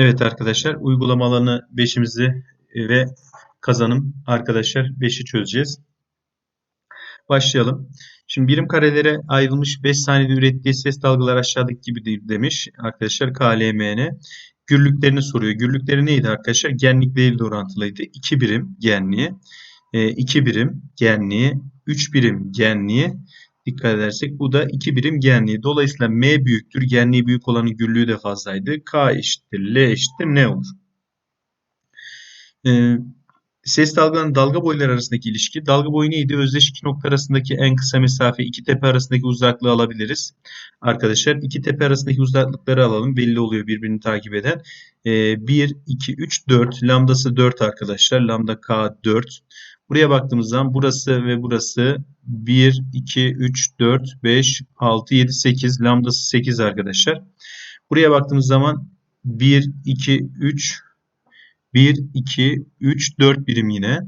Evet arkadaşlar uygulama alanı 5'imizi ve kazanım arkadaşlar 5'i çözeceğiz. Başlayalım. Şimdi birim karelere ayrılmış 5 saniyede ürettiği ses dalgaları aşağıdaki gibi demiş arkadaşlar KLMN. Gürlüklerini soruyor. Gürlükleri neydi arkadaşlar? Genlikleriyle orantılıydı. 2 birim genliği, 2 birim genliği, 3 birim genliği, dikkat edersek bu da 2 birim genliği. Dolayısıyla M büyüktür. Genliği büyük olanın gürlüğü de fazlaydı. K eşittir L eşittir ne olur? Ee, ses dalgalarının dalga boyları arasındaki ilişki. Dalga boyu neydi? Özdeş iki nokta arasındaki en kısa mesafe iki tepe arasındaki uzaklığı alabiliriz. Arkadaşlar iki tepe arasındaki uzaklıkları alalım. Belli oluyor birbirini takip eden. Ee, 1, 2, 3, 4. Lambdası 4 arkadaşlar. Lambda K 4. Buraya baktığımız zaman burası ve burası 1, 2, 3, 4, 5, 6, 7, 8. Lambdası 8 arkadaşlar. Buraya baktığımız zaman 1, 2, 3, 1, 2, 3, 4 birim yine.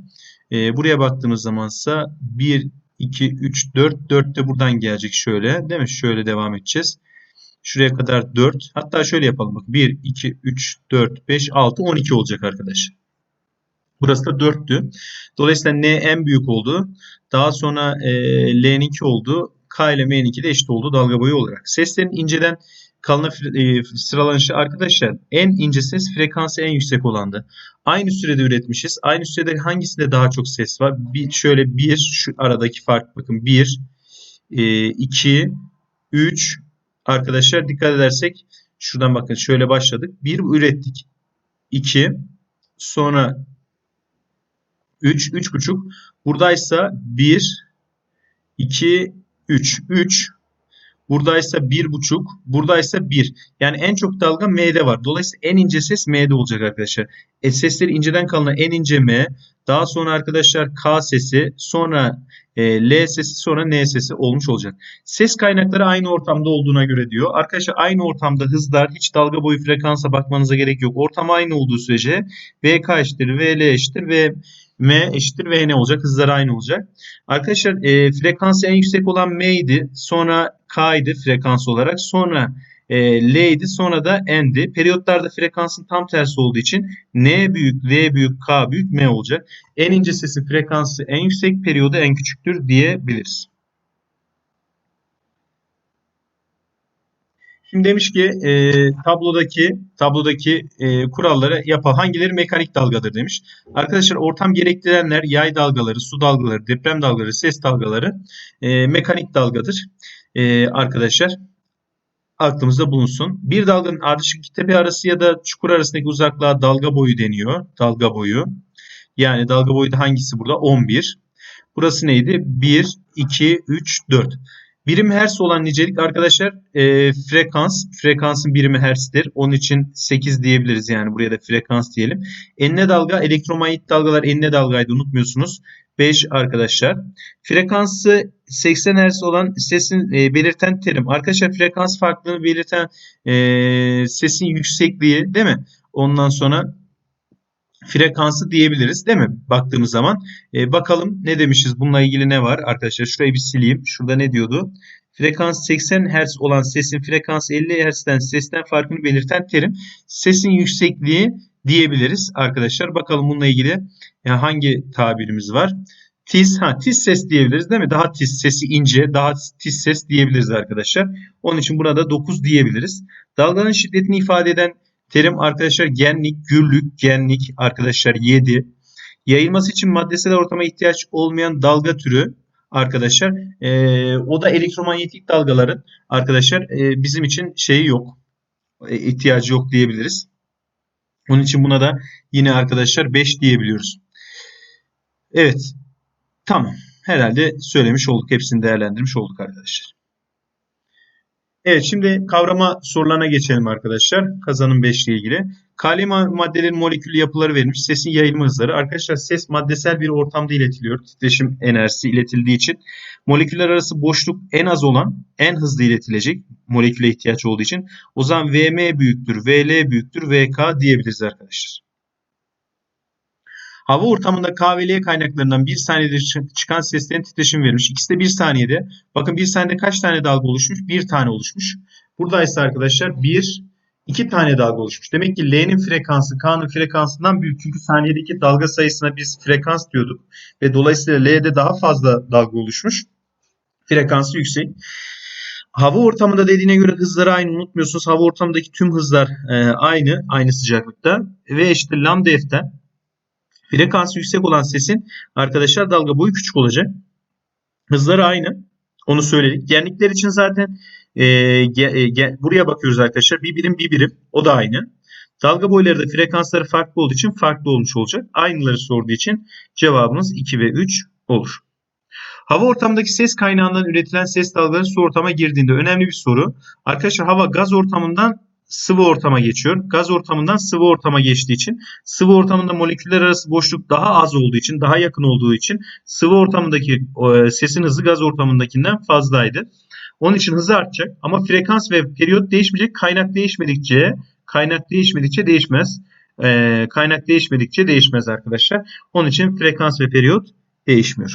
Ee, buraya baktığımız zamansa 1, 2, 3, 4. 4 de buradan gelecek şöyle. Değil mi? Şöyle devam edeceğiz. Şuraya kadar 4. Hatta şöyle yapalım. Bak 1, 2, 3, 4, 5, 6, 12 olacak arkadaşlar. Burası da 4'tü. Dolayısıyla N en büyük oldu. Daha sonra e, L'ninki oldu. K ile M'ninki de eşit oldu dalga boyu olarak. Seslerin inceden kalına e, sıralanışı arkadaşlar en ince ses frekansı en yüksek olandı. Aynı sürede üretmişiz. Aynı sürede hangisinde daha çok ses var? Bir, şöyle bir şu aradaki fark bakın 1 2 3 arkadaşlar dikkat edersek şuradan bakın şöyle başladık. 1 ürettik. 2 sonra 3 3,5 buradaysa 1 2 3 3 Buradaysa 1.5, buradaysa 1. Yani en çok dalga M'de var. Dolayısıyla en ince ses M'de olacak arkadaşlar. E, sesleri inceden kalına en ince M. Daha sonra arkadaşlar K sesi, sonra e, L sesi, sonra N sesi olmuş olacak. Ses kaynakları aynı ortamda olduğuna göre diyor. Arkadaşlar aynı ortamda hızlar hiç dalga boyu frekansa bakmanıza gerek yok. Ortam aynı olduğu sürece VK eşittir, VL eşittir ve M eşittir V ne olacak? Hızlar aynı olacak. Arkadaşlar e, frekansı en yüksek olan M idi. Sonra K idi frekans olarak. Sonra e, L idi. Sonra da N'di. Periyotlarda frekansın tam tersi olduğu için N büyük, L büyük, K büyük, M olacak. En ince sesi frekansı en yüksek, periyodu en küçüktür diyebiliriz. Şimdi demiş ki e, tablodaki tablodaki e, kuralları yapalım. Hangileri mekanik dalgadır demiş. Arkadaşlar ortam gerektirenler yay dalgaları, su dalgaları, deprem dalgaları, ses dalgaları e, mekanik dalgadır. E, arkadaşlar aklımızda bulunsun. Bir dalganın ardışık iki tepe arası ya da çukur arasındaki uzaklığa dalga boyu deniyor. Dalga boyu. Yani dalga boyu da hangisi burada? 11. Burası neydi? 1, 2, 3, 4. Birim hertz olan nicelik arkadaşlar e, frekans. Frekansın birimi hertz'tir. Onun için 8 diyebiliriz yani buraya da frekans diyelim. Enine dalga elektromanyetik dalgalar enine dalgaydı unutmuyorsunuz. 5 arkadaşlar. Frekansı 80 Hz olan sesin e, belirten terim. Arkadaşlar frekans farklılığını belirten e, sesin yüksekliği değil mi? Ondan sonra frekansı diyebiliriz değil mi? Baktığımız zaman. E, bakalım ne demişiz? Bununla ilgili ne var? Arkadaşlar şurayı bir sileyim. Şurada ne diyordu? Frekans 80 Hz olan sesin frekansı 50 Hz'den sesten farkını belirten terim. Sesin yüksekliği diyebiliriz arkadaşlar. Bakalım bununla ilgili hangi tabirimiz var? Tiz, ha tiz ses diyebiliriz değil mi? Daha tiz sesi ince, daha tiz ses diyebiliriz arkadaşlar. Onun için buna da 9 diyebiliriz. Dalganın şiddetini ifade eden Terim arkadaşlar genlik, gürlük, genlik arkadaşlar 7. Yayılması için maddesel ortama ihtiyaç olmayan dalga türü arkadaşlar. E, o da elektromanyetik dalgaların arkadaşlar e, bizim için şeyi yok. E, ihtiyacı yok diyebiliriz. Onun için buna da yine arkadaşlar 5 diyebiliyoruz. Evet. Tamam. Herhalde söylemiş olduk. Hepsini değerlendirmiş olduk arkadaşlar. Evet şimdi kavrama sorularına geçelim arkadaşlar. Kazanım 5 ile ilgili. Kali maddelerin molekül yapıları verilmiş. Sesin yayılma hızları. Arkadaşlar ses maddesel bir ortamda iletiliyor. Titreşim enerjisi iletildiği için. Moleküller arası boşluk en az olan en hızlı iletilecek. Moleküle ihtiyaç olduğu için. O zaman Vm büyüktür, Vl büyüktür, Vk diyebiliriz arkadaşlar. Hava ortamında KVL kaynaklarından bir saniyede çıkan seslerin titreşim verilmiş. İkisi de bir saniyede. Bakın bir saniyede kaç tane dalga oluşmuş? Bir tane oluşmuş. Buradaysa arkadaşlar 1, iki tane dalga oluşmuş. Demek ki L'nin frekansı K'nın frekansından büyük. Çünkü saniyedeki dalga sayısına biz frekans diyorduk. Ve dolayısıyla L'de daha fazla dalga oluşmuş. Frekansı yüksek. Hava ortamında dediğine göre hızları aynı unutmuyorsunuz. Hava ortamındaki tüm hızlar e, aynı, aynı sıcaklıkta. Ve işte lambda f'ten frekansı yüksek olan sesin arkadaşlar dalga boyu küçük olacak. Hızları aynı. Onu söyledik. Genlikler için zaten e, ge, e, ge, buraya bakıyoruz arkadaşlar. Bir birim bir birim. O da aynı. Dalga boyları da frekansları farklı olduğu için farklı olmuş olacak. Aynıları sorduğu için cevabımız 2 ve 3 olur. Hava ortamındaki ses kaynağından üretilen ses dalgaları su ortama girdiğinde önemli bir soru. Arkadaşlar hava gaz ortamından sıvı ortama geçiyor. Gaz ortamından sıvı ortama geçtiği için sıvı ortamında moleküller arası boşluk daha az olduğu için, daha yakın olduğu için sıvı ortamındaki e, sesin hızı gaz ortamındakinden fazlaydı. Onun için hızı artacak ama frekans ve periyot değişmeyecek. Kaynak değişmedikçe kaynak değişmedikçe değişmez. E, kaynak değişmedikçe değişmez arkadaşlar. Onun için frekans ve periyot değişmiyor.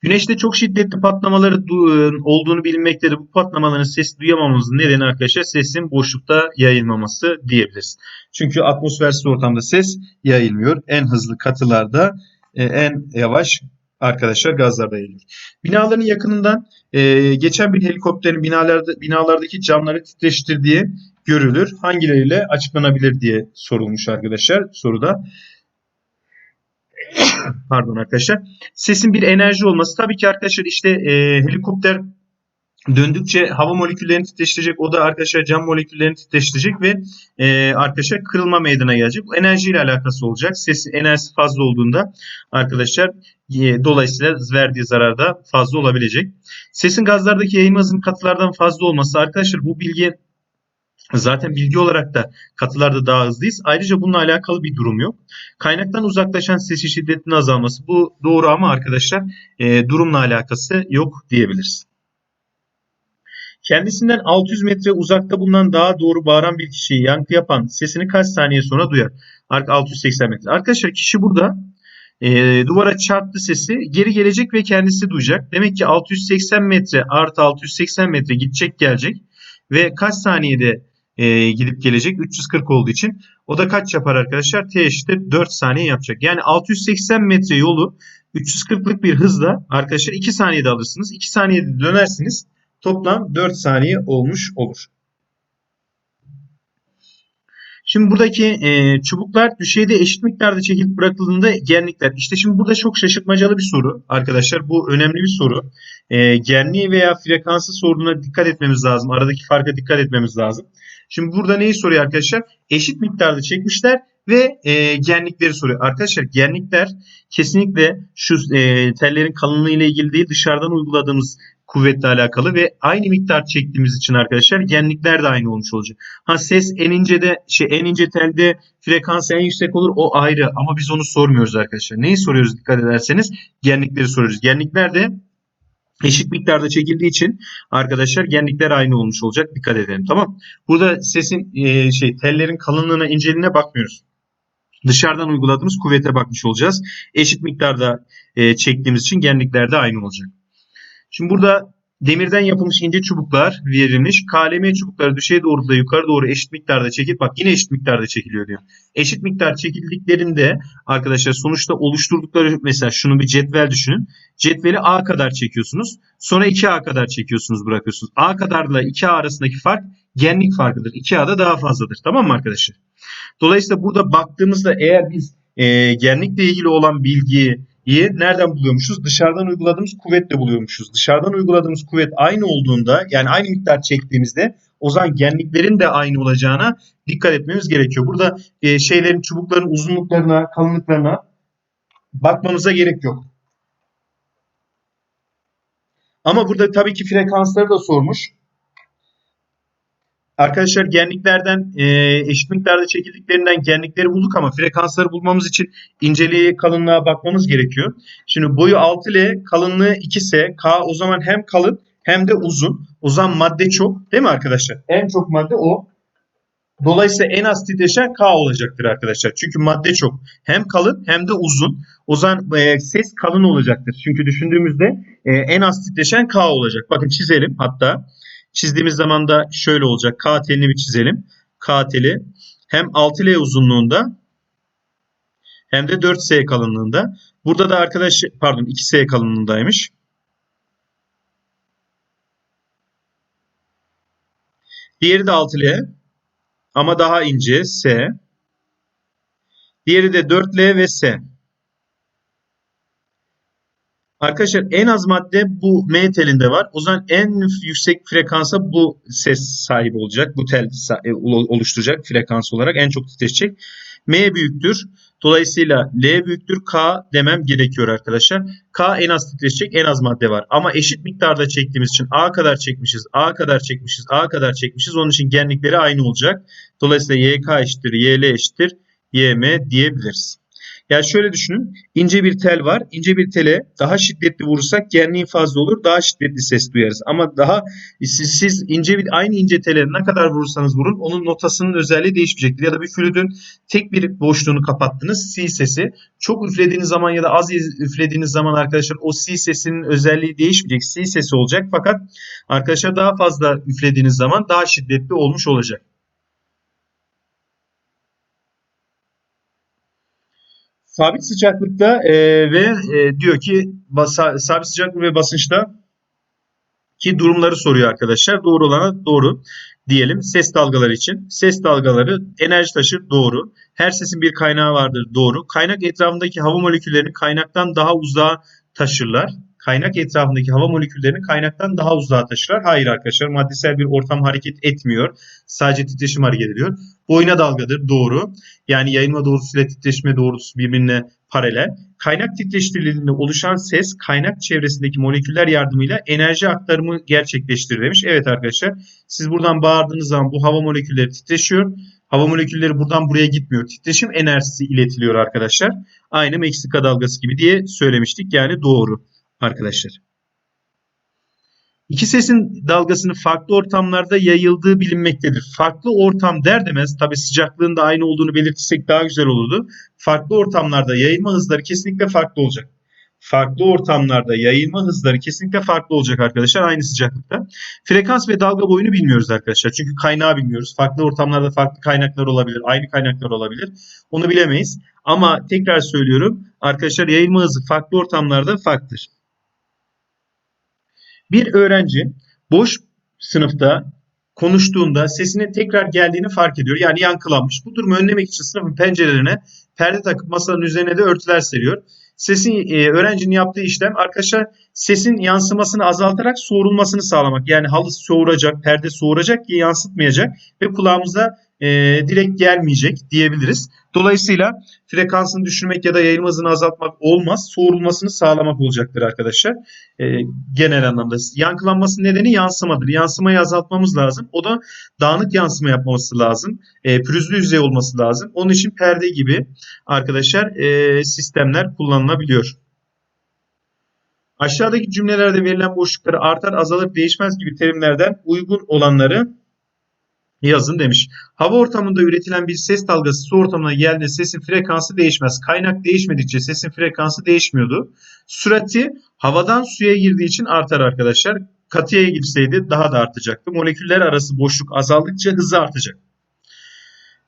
Güneşte çok şiddetli patlamaları du- olduğunu bilinmektedir. Bu patlamaların sesi duyamamamızın nedeni arkadaşlar sesin boşlukta yayılmaması diyebiliriz. Çünkü atmosfersiz ortamda ses yayılmıyor. En hızlı katılarda e, en yavaş arkadaşlar gazlarda yayılıyor. Binaların yakınından e, geçen bir helikopterin binalarda binalardaki camları titreştirdiği görülür. Hangileriyle açıklanabilir diye sorulmuş arkadaşlar soruda. Pardon arkadaşlar. Sesin bir enerji olması. Tabii ki arkadaşlar işte e, helikopter döndükçe hava moleküllerini titreştirecek. O da arkadaşlar cam moleküllerini titreştirecek ve e, arkadaşlar kırılma meydana gelecek. Bu enerjiyle alakası olacak. Ses enerjisi fazla olduğunda arkadaşlar e, dolayısıyla verdiği zarar da fazla olabilecek. Sesin gazlardaki yayılma hızının katılardan fazla olması arkadaşlar bu bilgi Zaten bilgi olarak da katılarda daha hızlıyız. Ayrıca bununla alakalı bir durum yok. Kaynaktan uzaklaşan sesin şiddetinin azalması bu doğru ama arkadaşlar e, durumla alakası yok diyebiliriz. Kendisinden 600 metre uzakta bulunan daha doğru bağıran bir kişiyi yankı yapan sesini kaç saniye sonra duyar? 680 metre. Arkadaşlar kişi burada e, duvara çarptı sesi geri gelecek ve kendisi duyacak. Demek ki 680 metre artı 680 metre gidecek gelecek ve kaç saniyede e, gidip gelecek 340 olduğu için o da kaç yapar arkadaşlar? T eşittir 4 saniye yapacak. Yani 680 metre yolu 340'lık bir hızla arkadaşlar 2 saniyede alırsınız. 2 saniyede dönersiniz. Toplam 4 saniye olmuş olur. Şimdi buradaki e, çubuklar düşeyde eşit miktarda çekilip bırakıldığında genlikler. İşte şimdi burada çok şaşırtmacalı bir soru arkadaşlar. Bu önemli bir soru. E, genliği veya frekansı sorduğuna dikkat etmemiz lazım. Aradaki farka dikkat etmemiz lazım. Şimdi burada neyi soruyor arkadaşlar? Eşit miktarda çekmişler ve e, genlikleri soruyor. Arkadaşlar genlikler kesinlikle şu e, tellerin kalınlığı ile ilgili değil dışarıdan uyguladığımız kuvvetle alakalı ve aynı miktar çektiğimiz için arkadaşlar genlikler de aynı olmuş olacak. Ha ses en ince de şey en ince telde frekans en yüksek olur o ayrı ama biz onu sormuyoruz arkadaşlar. Neyi soruyoruz dikkat ederseniz? Genlikleri soruyoruz. Genlikler de eşit miktarda çekildiği için arkadaşlar genlikler aynı olmuş olacak. Dikkat edelim tamam. Burada sesin e, şey tellerin kalınlığına inceliğine bakmıyoruz. Dışarıdan uyguladığımız kuvvete bakmış olacağız. Eşit miktarda e, çektiğimiz için genlikler de aynı olacak. Şimdi burada demirden yapılmış ince çubuklar verilmiş. KLM çubukları düşey doğrultuda yukarı doğru eşit miktarda çekip bak yine eşit miktarda çekiliyor diyor. Eşit miktar çekildiklerinde arkadaşlar sonuçta oluşturdukları mesela şunu bir cetvel düşünün. Cetveli A kadar çekiyorsunuz. Sonra 2A kadar çekiyorsunuz bırakıyorsunuz. A kadarla 2A arasındaki fark genlik farkıdır. 2A'da daha fazladır. Tamam mı arkadaşlar? Dolayısıyla burada baktığımızda eğer biz e, genlikle ilgili olan bilgiyi iyi nereden buluyormuşuz? Dışarıdan uyguladığımız kuvvetle buluyormuşuz. Dışarıdan uyguladığımız kuvvet aynı olduğunda yani aynı miktar çektiğimizde o zaman genliklerin de aynı olacağına dikkat etmemiz gerekiyor. Burada e, şeylerin çubukların uzunluklarına, kalınlıklarına bakmamıza gerek yok. Ama burada tabii ki frekansları da sormuş. Arkadaşlar genliklerden e, eşit miktarda çekildiklerinden genlikleri bulduk ama frekansları bulmamız için inceliğe kalınlığa bakmamız gerekiyor. Şimdi boyu 6L kalınlığı 2S K o zaman hem kalın hem de uzun. O zaman madde çok değil mi arkadaşlar? En çok madde o. Dolayısıyla en az titreşen K olacaktır arkadaşlar. Çünkü madde çok. Hem kalın hem de uzun. O zaman e, ses kalın olacaktır. Çünkü düşündüğümüzde e, en az titreşen K olacak. Bakın çizelim hatta. Çizdiğimiz zaman da şöyle olacak. K bir çizelim. K hem 6L uzunluğunda hem de 4S kalınlığında. Burada da arkadaş pardon 2S kalınlığındaymış. Diğeri de 6L ama daha ince S. Diğeri de 4L ve S. Arkadaşlar en az madde bu M telinde var. O zaman en yüksek frekansa bu ses sahibi olacak. Bu tel e, oluşturacak frekans olarak en çok titreşecek. M büyüktür. Dolayısıyla L büyüktür K demem gerekiyor arkadaşlar. K en az titreşecek en az madde var. Ama eşit miktarda çektiğimiz için A kadar çekmişiz, A kadar çekmişiz, A kadar çekmişiz. Onun için genlikleri aynı olacak. Dolayısıyla YK eşittir, YL eşittir, YM diyebiliriz. Yani şöyle düşünün. ince bir tel var. İnce bir tele daha şiddetli vurursak genliği fazla olur. Daha şiddetli ses duyarız. Ama daha siz, siz ince bir aynı ince tele ne kadar vurursanız vurun onun notasının özelliği değişmeyecektir. Ya da bir flütün tek bir boşluğunu kapattınız. Si sesi. Çok üflediğiniz zaman ya da az üflediğiniz zaman arkadaşlar o si sesinin özelliği değişmeyecek. Si sesi olacak. Fakat arkadaşlar daha fazla üflediğiniz zaman daha şiddetli olmuş olacak. Sabit sıcaklıkta e, ve e, diyor ki basa, sabit sıcaklık ve basınçta ki durumları soruyor arkadaşlar. Doğru olana doğru diyelim ses dalgaları için. Ses dalgaları enerji taşır doğru. Her sesin bir kaynağı vardır doğru. Kaynak etrafındaki hava moleküllerini kaynaktan daha uzağa taşırlar kaynak etrafındaki hava moleküllerini kaynaktan daha uzağa taşırlar. Hayır arkadaşlar maddesel bir ortam hareket etmiyor. Sadece titreşim hareket ediyor. Boyuna dalgadır doğru. Yani yayılma doğrusuyla titreşme doğrusu birbirine paralel. Kaynak titreştiriliğinde oluşan ses kaynak çevresindeki moleküller yardımıyla enerji aktarımı gerçekleştirir demiş. Evet arkadaşlar siz buradan bağırdığınız zaman bu hava molekülleri titreşiyor. Hava molekülleri buradan buraya gitmiyor. Titreşim enerjisi iletiliyor arkadaşlar. Aynı Meksika dalgası gibi diye söylemiştik. Yani doğru arkadaşlar. İki sesin dalgasının farklı ortamlarda yayıldığı bilinmektedir. Farklı ortam der demez tabi sıcaklığın da aynı olduğunu belirtirsek daha güzel olurdu. Farklı ortamlarda yayılma hızları kesinlikle farklı olacak. Farklı ortamlarda yayılma hızları kesinlikle farklı olacak arkadaşlar aynı sıcaklıkta. Frekans ve dalga boyunu bilmiyoruz arkadaşlar. Çünkü kaynağı bilmiyoruz. Farklı ortamlarda farklı kaynaklar olabilir. Aynı kaynaklar olabilir. Onu bilemeyiz. Ama tekrar söylüyorum arkadaşlar yayılma hızı farklı ortamlarda farklıdır. Bir öğrenci boş sınıfta konuştuğunda sesinin tekrar geldiğini fark ediyor. Yani yankılanmış. Bu durumu önlemek için sınıfın pencerelerine perde takıp masanın üzerine de örtüler seriyor. Sesin e, öğrencinin yaptığı işlem arkadaşlar sesin yansımasını azaltarak soğurulmasını sağlamak. Yani halı soğuracak, perde soğuracak ki yansıtmayacak ve kulağımıza e, direkt gelmeyecek diyebiliriz. Dolayısıyla frekansını düşürmek ya da yayılma hızını azaltmak olmaz. Soğurulmasını sağlamak olacaktır arkadaşlar. E, genel anlamda. Yankılanması nedeni yansımadır. Yansımayı azaltmamız lazım. O da dağınık yansıma yapması lazım. E, pürüzlü yüzey olması lazım. Onun için perde gibi arkadaşlar e, sistemler kullanılabiliyor. Aşağıdaki cümlelerde verilen boşlukları artar, azalır, değişmez gibi terimlerden uygun olanları yazın demiş. Hava ortamında üretilen bir ses dalgası su ortamına geldiğinde sesin frekansı değişmez. Kaynak değişmedikçe sesin frekansı değişmiyordu. Sürati havadan suya girdiği için artar arkadaşlar. Katıya girseydi daha da artacaktı. Moleküller arası boşluk azaldıkça hızı artacak.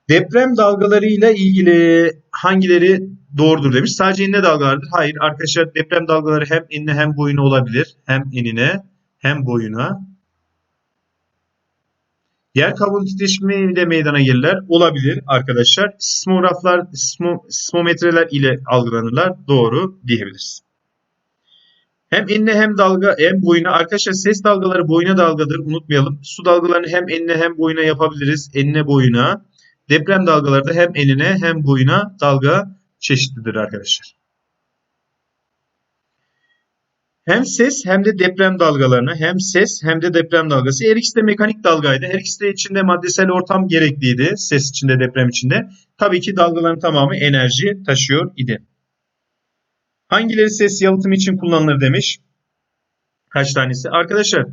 Deprem dalgaları ile ilgili hangileri doğrudur demiş. Sadece enine dalgalardır. Hayır arkadaşlar deprem dalgaları hem enine hem boyuna olabilir. Hem enine hem boyuna. Yer kabuğunun titreşimiyle meydana gelirler. Olabilir arkadaşlar. Sismograflar, sismo, sismometreler ile algılanırlar. Doğru diyebiliriz. Hem enine hem dalga hem boyuna. Arkadaşlar ses dalgaları boyuna dalgadır. Unutmayalım. Su dalgalarını hem enine hem boyuna yapabiliriz. Enine boyuna. Deprem dalgaları da hem enine hem boyuna dalga çeşitlidir arkadaşlar. Hem ses hem de deprem dalgalarını hem ses hem de deprem dalgası. Her ikisi de mekanik dalgaydı. Her ikisi de içinde maddesel ortam gerekliydi. Ses içinde deprem içinde. Tabii ki dalgaların tamamı enerji taşıyor idi. Hangileri ses yalıtımı için kullanılır demiş. Kaç tanesi? Arkadaşlar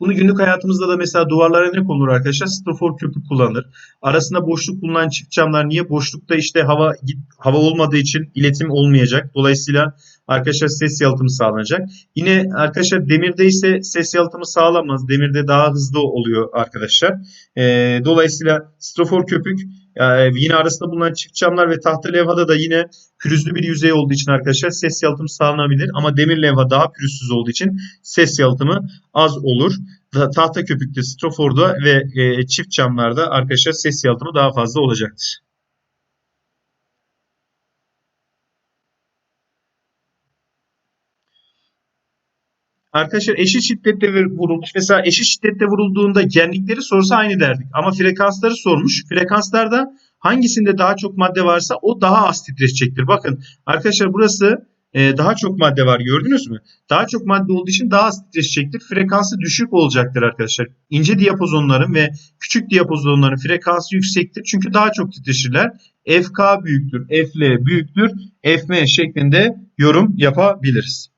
bunu günlük hayatımızda da mesela duvarlara ne konulur arkadaşlar? Strafor köpük kullanılır. Arasında boşluk bulunan çift camlar niye? Boşlukta işte hava hava olmadığı için iletim olmayacak. Dolayısıyla arkadaşlar ses yalıtımı sağlanacak. Yine arkadaşlar demirde ise ses yalıtımı sağlanmaz. Demirde daha hızlı oluyor arkadaşlar. Ee, dolayısıyla strofor köpük e, yine arasında bulunan çift camlar ve tahta levhada da yine pürüzlü bir yüzey olduğu için arkadaşlar ses yalıtımı sağlanabilir. Ama demir levha daha pürüzsüz olduğu için ses yalıtımı az olur. Tahta köpükte, stroforda ve e, çift camlarda arkadaşlar ses yalıtımı daha fazla olacaktır. Arkadaşlar eşit şiddetle vurulmuş. Mesela eşit şiddetle vurulduğunda genlikleri sorsa aynı derdik. Ama frekansları sormuş. Frekanslarda hangisinde daha çok madde varsa o daha az titreşecektir. Bakın arkadaşlar burası e, daha çok madde var gördünüz mü? Daha çok madde olduğu için daha az titreşecektir. Frekansı düşük olacaktır arkadaşlar. İnce diyapozonların ve küçük diyapozonların frekansı yüksektir. Çünkü daha çok titreşirler. FK büyüktür, FL büyüktür, FM şeklinde yorum yapabiliriz.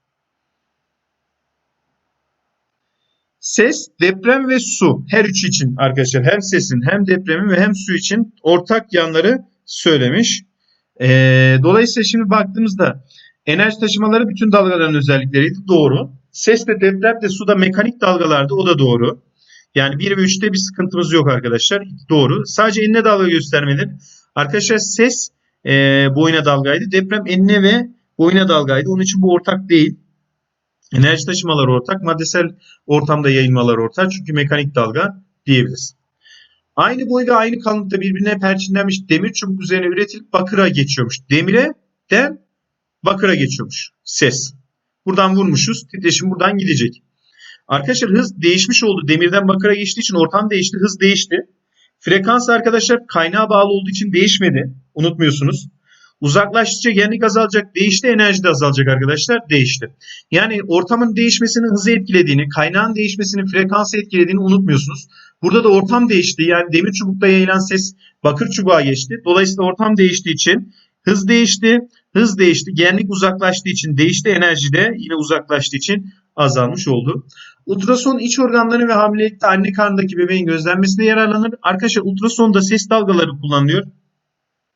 Ses, deprem ve su her üçü için arkadaşlar hem sesin hem depremin ve hem su için ortak yanları söylemiş. Ee, dolayısıyla şimdi baktığımızda enerji taşımaları bütün dalgaların özellikleriydi. Doğru. Ses de deprem de su da mekanik dalgalardı. O da doğru. Yani 1 ve 3'te bir sıkıntımız yok arkadaşlar. Doğru. Sadece enine dalga göstermedir. Arkadaşlar ses e, boyuna dalgaydı. Deprem enine ve boyuna dalgaydı. Onun için bu ortak değil. Enerji taşımaları ortak, maddesel ortamda yayılmalar ortak çünkü mekanik dalga diyebiliriz. Aynı boyda aynı kalınlıkta birbirine perçinlenmiş demir çubuk üzerine üretilip bakıra geçiyormuş. Demire den bakıra geçiyormuş ses. Buradan vurmuşuz. Titreşim buradan gidecek. Arkadaşlar hız değişmiş oldu. Demirden bakıra geçtiği için ortam değişti. Hız değişti. Frekans arkadaşlar kaynağa bağlı olduğu için değişmedi. Unutmuyorsunuz. Uzaklaştıkça genlik azalacak, değişti enerji de azalacak arkadaşlar. Değişti. Yani ortamın değişmesinin hızı etkilediğini, kaynağın değişmesinin frekansı etkilediğini unutmuyorsunuz. Burada da ortam değişti. Yani demir çubukta yayılan ses bakır çubuğa geçti. Dolayısıyla ortam değiştiği için hız değişti. Hız değişti. Genlik uzaklaştığı için değişti. Enerji de yine uzaklaştığı için azalmış oldu. Ultrason iç organları ve hamilelikte anne karnındaki bebeğin gözlenmesine yararlanır. Arkadaşlar ultrasonda ses dalgaları kullanılıyor.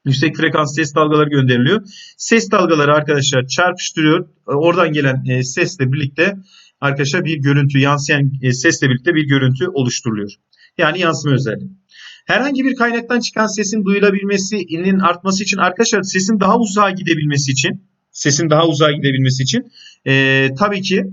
Yüksek frekans ses dalgaları gönderiliyor. Ses dalgaları arkadaşlar çarpıştırıyor. E, oradan gelen e, sesle birlikte arkadaşlar bir görüntü yansıyan e, sesle birlikte bir görüntü oluşturuluyor. Yani yansıma özelliği. Herhangi bir kaynaktan çıkan sesin duyulabilmesinin artması için arkadaşlar sesin daha uzağa gidebilmesi için sesin daha uzağa gidebilmesi için e, tabii ki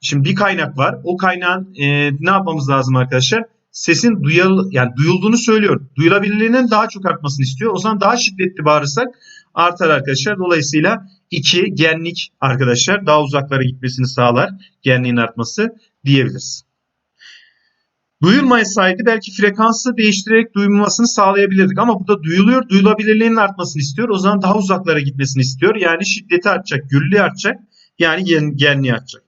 şimdi bir kaynak var. O kaynağın e, ne yapmamız lazım arkadaşlar? Sesin duyul, yani duyulduğunu söylüyor. Duyulabilirliğinin daha çok artmasını istiyor. O zaman daha şiddetli bağırırsak artar arkadaşlar. Dolayısıyla 2 genlik arkadaşlar daha uzaklara gitmesini sağlar. Genliğin artması diyebiliriz. Duyulmaya saygı belki frekansı değiştirerek duyulmasını sağlayabilirdik ama burada duyuluyor, duyulabilirliğinin artmasını istiyor. O zaman daha uzaklara gitmesini istiyor. Yani şiddeti artacak, gürlüğü artacak. Yani gen, genliği artacak.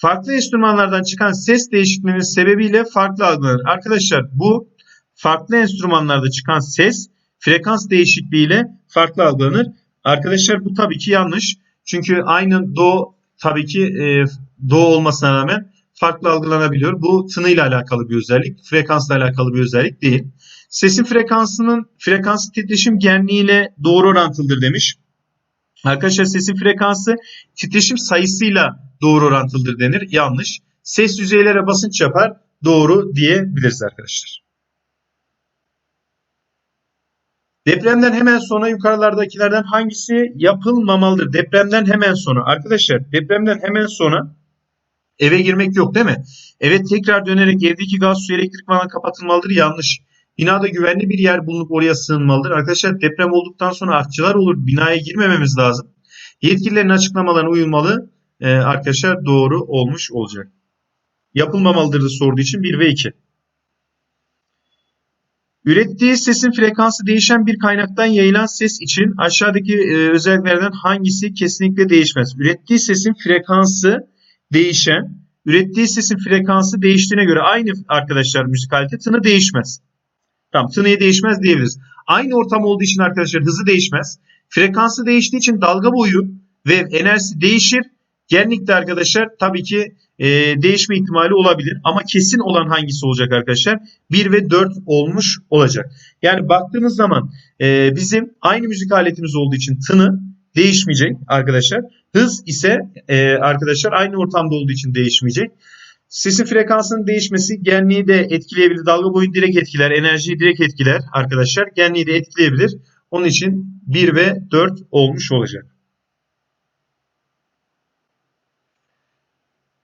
Farklı enstrümanlardan çıkan ses değişikliğinin sebebiyle farklı algılanır. Arkadaşlar bu farklı enstrümanlarda çıkan ses frekans değişikliğiyle farklı algılanır. Arkadaşlar bu tabii ki yanlış. Çünkü aynı do tabii ki e, do olmasına rağmen farklı algılanabiliyor. Bu tınıyla alakalı bir özellik, frekansla alakalı bir özellik değil. Sesin frekansının frekans titreşim genliğiyle doğru orantılıdır demiş. Arkadaşlar sesin frekansı titreşim sayısıyla doğru orantılıdır denir. Yanlış. Ses yüzeylere basınç yapar. Doğru diyebiliriz arkadaşlar. Depremden hemen sonra yukarılardakilerden hangisi yapılmamalıdır? Depremden hemen sonra. Arkadaşlar depremden hemen sonra eve girmek yok değil mi? Eve tekrar dönerek evdeki gaz, su, elektrik falan kapatılmalıdır. Yanlış. Binada güvenli bir yer bulunup oraya sığınmalıdır. Arkadaşlar deprem olduktan sonra artçılar olur. Binaya girmememiz lazım. Yetkililerin açıklamalarına uyulmalı e, arkadaşlar doğru olmuş olacak. Yapılmamalıdır da sorduğu için 1 ve 2. Ürettiği sesin frekansı değişen bir kaynaktan yayılan ses için aşağıdaki e, özelliklerden hangisi kesinlikle değişmez? Ürettiği sesin frekansı değişen, ürettiği sesin frekansı değiştiğine göre aynı arkadaşlar müzikalite tını değişmez. Tamam tınıyı değişmez diyebiliriz. Aynı ortam olduğu için arkadaşlar hızı değişmez. Frekansı değiştiği için dalga boyu ve enerjisi değişir Genlikte arkadaşlar tabii ki e, değişme ihtimali olabilir ama kesin olan hangisi olacak arkadaşlar? 1 ve 4 olmuş olacak. Yani baktığımız zaman e, bizim aynı müzik aletimiz olduğu için tını değişmeyecek arkadaşlar. Hız ise e, arkadaşlar aynı ortamda olduğu için değişmeyecek. Sesin frekansının değişmesi genliği de etkileyebilir. Dalga boyunu direkt etkiler. Enerjiyi direkt etkiler arkadaşlar. Genliği de etkileyebilir. Onun için 1 ve 4 olmuş olacak.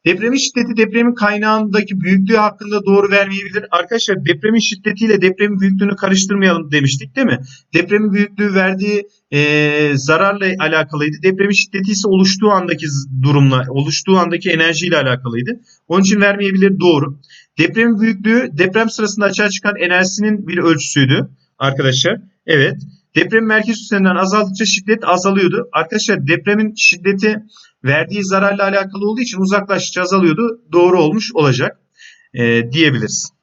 Depremin şiddeti depremin kaynağındaki büyüklüğü hakkında doğru vermeyebilir. Arkadaşlar depremin şiddetiyle depremin büyüklüğünü karıştırmayalım demiştik değil mi? Depremin büyüklüğü verdiği e, zararla alakalıydı. Depremin şiddeti ise oluştuğu andaki durumla, oluştuğu andaki enerjiyle alakalıydı. Onun için vermeyebilir doğru. Depremin büyüklüğü deprem sırasında açığa çıkan enerjisinin bir ölçüsüydü arkadaşlar. Evet. Depremin merkez üstünden azaldıkça şiddet azalıyordu. Arkadaşlar depremin şiddeti verdiği zararla alakalı olduğu için uzaklaştıkça azalıyordu. Doğru olmuş olacak e, diyebiliriz.